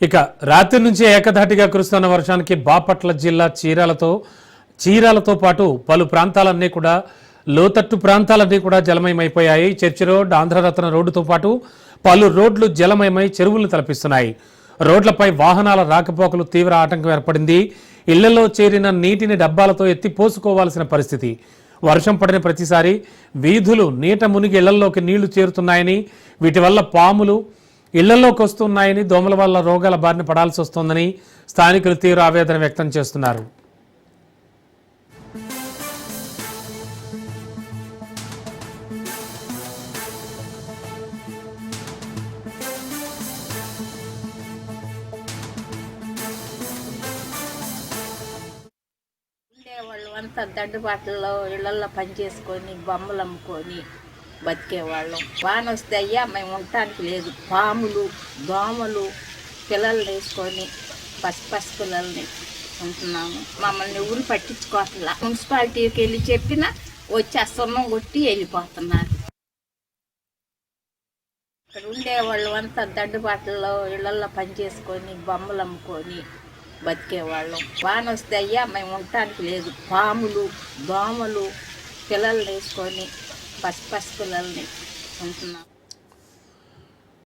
ఇక రాత్రి నుంచి ఏకధాటిగా కురుస్తున్న వర్షానికి బాపట్ల జిల్లా చీరాలతో చీరాలతో పాటు పలు ప్రాంతాలన్నీ కూడా లోతట్టు ప్రాంతాలన్నీ కూడా జలమయమైపోయాయి. చర్చి రోడ్ ఆంధ్రరత్న రోడ్డుతో పాటు పలు రోడ్లు జలమయమై చెరువులను తలపిస్తున్నాయి. రోడ్లపై వాహనాల రాకపోకలు తీవ్ర ఆటంకం ఏర్పడింది. ఇళ్ళలో చేరిన నీటిని డబ్బాలతో ఎత్తి పోసుకోవాల్సిన పరిస్థితి. వర్షం పడిన ప్రతిసారి వీధులు నీట మునిగి ఇళ్ళలోకి నీళ్ళు చేరుతున్నాయని వీటి వల్ల పాములు ఇళ్ళలోకి వస్తున్నాయని దోమల వల్ల రోగాల బారిన పడాల్సి వస్తోందని స్థానికులు తీవ్ర ఆవేదన వ్యక్తం చేస్తున్నారు. అంత అంతా దడ్డుబాట్లలో ఇళ్ళలో పని చేసుకొని బొమ్మలు అమ్ముకొని బతికేవాళ్ళం. వాన వస్తే అయ్యా మేము ఉండటానికి లేదు. పాములు దోమలు పిల్లల్ని వేసుకొని పసి పసి పిల్లల్ని ఉంటున్నాము. మమ్మల్ని ఊరు పట్టించుకోవట్లా. మున్సిపాలిటీకి వెళ్ళి చెప్పినా వచ్చి ఆ కొట్టి వెళ్ళిపోతున్నారు. ఇక్కడ ఉండేవాళ్ళు అంతా దడ్డుబాట్లలో ఇళ్ళల్లో పని చేసుకొని బొమ్మలు అమ్ముకొని బతికేవాళ్ళం. వాన వస్తే అయ్యా మేము ఉండటానికి లేదు. పాములు దోమలు పిల్లల్ని వేసుకొని పసి పిల్లల్ని ఉంటున్నాం